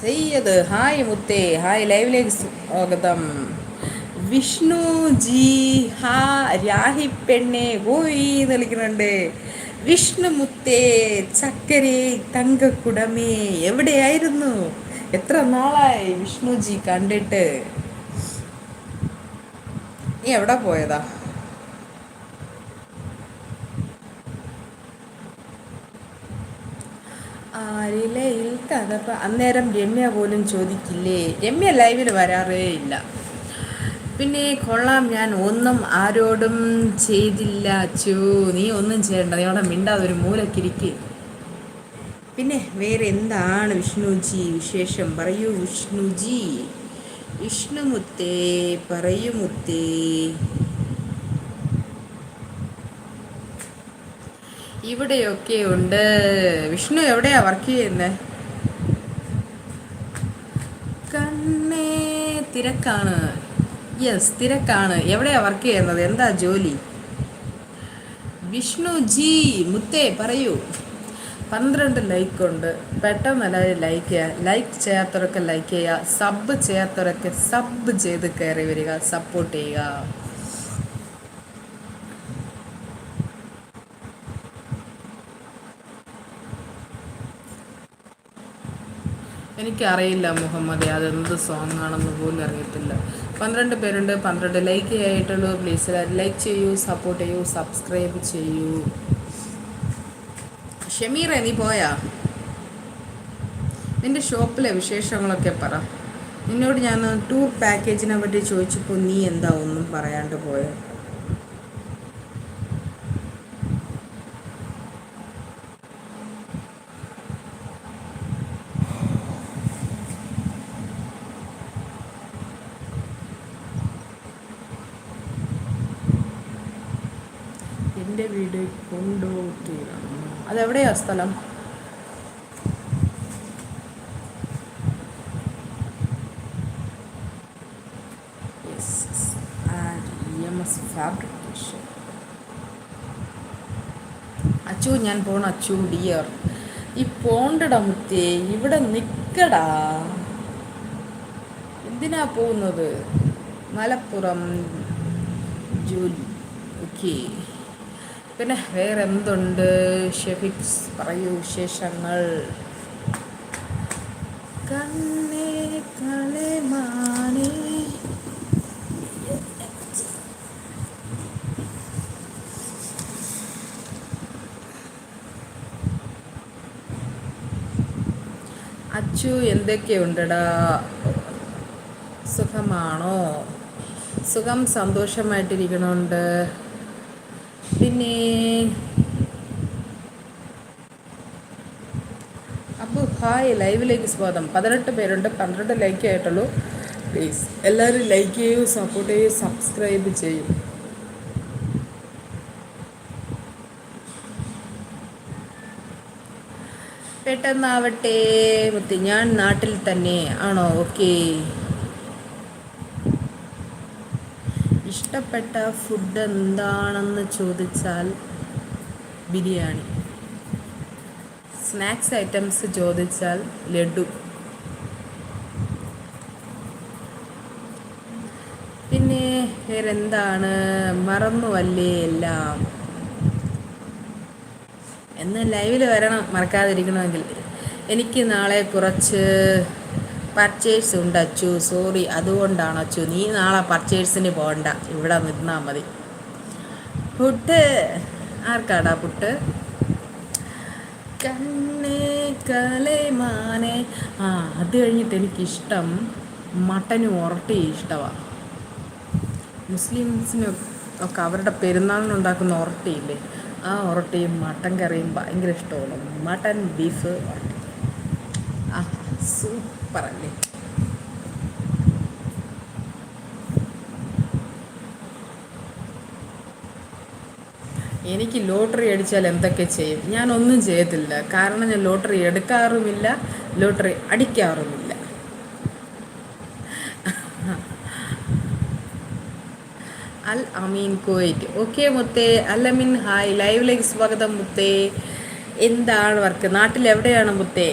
Syed. Hi മുത്തേ. Hi ലൈവിലേക്ക് സ്വാഗതം. വിഷ്ണു ജി ഹാ രാഹി പെണ്ണെ പോയി വിളിക്കുന്നുണ്ട്. വിഷ്ണു മുത്തേ ചക്കരെ തങ്കക്കുടമേ എവിടെയായിരുന്നു? എത്ര നാളായി വിഷ്ണുജി കണ്ടിട്ട്? നീ എവിടെ പോയതാ? ആരിലയിൽ കഥ അന്നേരം രമ്യ പോലും ചോദിക്കില്ലേ? രമ്യ ലൈവിൽ വരാറേ ഇല്ല. പിന്നെ കൊള്ളാം ഞാൻ ഒന്നും ആരോടും ചെയ്തില്ല അച്ചു. നീ ഒന്നും ചെയ്യണ്ട നീ അവിടെ മിണ്ടാതെ ഒരു മൂലക്കിരിക്ക് പിന്നെ വേറെ എന്താണ് വിഷ്ണുജി വിശേഷം? പറയൂ വിഷ്ണുജി. വിഷ്ണുമുത്തേ പറയൂ മുത്തേ. ഇവിടെയൊക്കെ ഉണ്ട്. വിഷ്ണു എവിടെയാ വർക്ക് ചെയ്യുന്നത് കണ്ണേ തിരക്കാണ്. യെസ് തിരക്കാണ്. എവിടെയാ വർക്ക് ചെയ്യുന്നത്? എന്താ ജോലി? വിഷ്ണു ജി മുത്തേ പറയൂ. പന്ത്രണ്ട് ലൈക്ക് ഉണ്ട്. പെട്ടെന്ന് എല്ലാവരും ലൈക്ക് ചെയ്യുക ലൈക്ക് ചെയ്യാത്തവരൊക്കെ ലൈക്ക് ചെയ്യുക സബ് ചെയ്യാത്തവരൊക്കെ സബ് ചെയ്ത് കയറി വരിക. സപ്പോർട്ട് ചെയ്യുക. എനിക്കറിയില്ല മുഹമ്മദ് അതെന്ത് സോങ് ആണെന്ന് പോലും അറിയത്തില്ല. പന്ത്രണ്ട് പേരുണ്ട് പന്ത്രണ്ട് ലൈക്ക് ചെയ്യായിട്ടുള്ളൂ പ്ലീസ് ലൈക്ക് ചെയ്യൂ സപ്പോർട്ട് ചെയ്യൂ സബ്സ്ക്രൈബ് ചെയ്യൂ. ഷമീറ നീ പോയാ? നിന്റെ ഷോപ്പിലെ വിശേഷങ്ങളൊക്കെ പറ. നിന്നോട് ഞാൻ ടൂർ പാക്കേജിനെ പറ്റി ചോദിച്ചപ്പോൾ നീ എന്താ ഒന്നും പറയാണ്ട് പോയത് എന്റെ വീട് കൊണ്ടോട്ടിയിലാണ്. അതെവിടെയാ സ്ഥലം? ഫാബ്രിക്കേഷൻ അച്ചു ഞാൻ പോണ അച്ചു ഡിയർ. ഈ പോണ്ടടാ മുത്തേ ഇവിടെ നിൽക്കടാ എന്തിനാ പോകുന്നത്? മലപ്പുറം ജോലി. ഓക്കെ പിന്നെ വേറെ എന്തുണ്ട് ഷെഫിക്സ് പറയൂ വിശേഷങ്ങൾ. കണ്ണേ അച്ചു എന്തൊക്കെയുണ്ടടാ? സുഖമാണോ? സുഖം സന്തോഷമായിട്ടിരിക്കണുണ്ട്. പിന്നെ അപ്പോൾ ഹായ് ലൈവിലേക്ക് സ്വാഗതം. പതിനെട്ട് പേരുണ്ട് പന്ത്രണ്ട് ലൈക്ക് ആയിട്ടുള്ളൂ. പ്ലീസ് എല്ലാവരും ലൈക്ക് ചെയ്യൂ സപ്പോർട്ട് ചെയ്യൂ സബ്സ്ക്രൈബ് ചെയ്യൂ. പെട്ടെന്നാവട്ടെ മുത്തി. ഞാൻ നാട്ടിൽ തന്നെ. ആണോ? ഓക്കേ ഇഷ്ടപ്പെട്ട ഫുഡ് എന്താണെന്ന് ചോദിച്ചാൽ ബിരിയാണി. സ്നാക്സ് ഐറ്റംസ് ചോദിച്ചാൽ ലഡു. പിന്നെ വേറെന്താണ്? മറന്നുവല്ലേ എല്ലാം? എന്ന് ലൈവിൽ വരണം മറക്കാതിരിക്കണമെങ്കിൽ. എനിക്ക് നാളെ കുറച്ച് പർച്ചേസ് ഉണ്ട് അച്ചു. സോറി അതുകൊണ്ടാണ് അച്ചു. നീ നാളെ പർച്ചേഴ്സിന് പോകണ്ട. ഇവിടെ നിന്നാൽ മതി. പുട്ട്. ആർക്കാടാ പുട്ട്? കണ്ണേ കലമാനെ ആ അത് കഴിഞ്ഞിട്ട് എനിക്കിഷ്ടം മട്ടനും ഉറട്ടി ഇഷ്ടമാണ് മുസ്ലിംസിന് ഒക്കെ അവരുടെ പെരുന്നാളിനുണ്ടാക്കുന്ന ഉറട്ടിയില്ലേ ആ ഉറട്ടിയും മട്ടൻ കറിയും ഭയങ്കര ഇഷ്ടമാണ്. മട്ടൻ ബീഫ് ഉറട്ടി സൂപ്പറല്ലേ? എനിക്ക് ലോട്ടറി അടിച്ചാൽ എന്തൊക്കെ ചെയ്യും? ഞാനൊന്നും ചെയ്യത്തില്ല. കാരണം ഞാൻ ലോട്ടറി എടുക്കാറുമില്ല ലോട്ടറി അടിക്കാറുമില്ല. അൽ അമീൻ കോയിറ്റ് ഓക്കെ മുത്തേ അൽ അമീൻ ഹായ്. ലൈവിലേക്ക് സ്വാഗതം മുത്തേ. എന്താണ് വർക്ക്? നാട്ടിൽ എവിടെയാണ് മുത്തേ?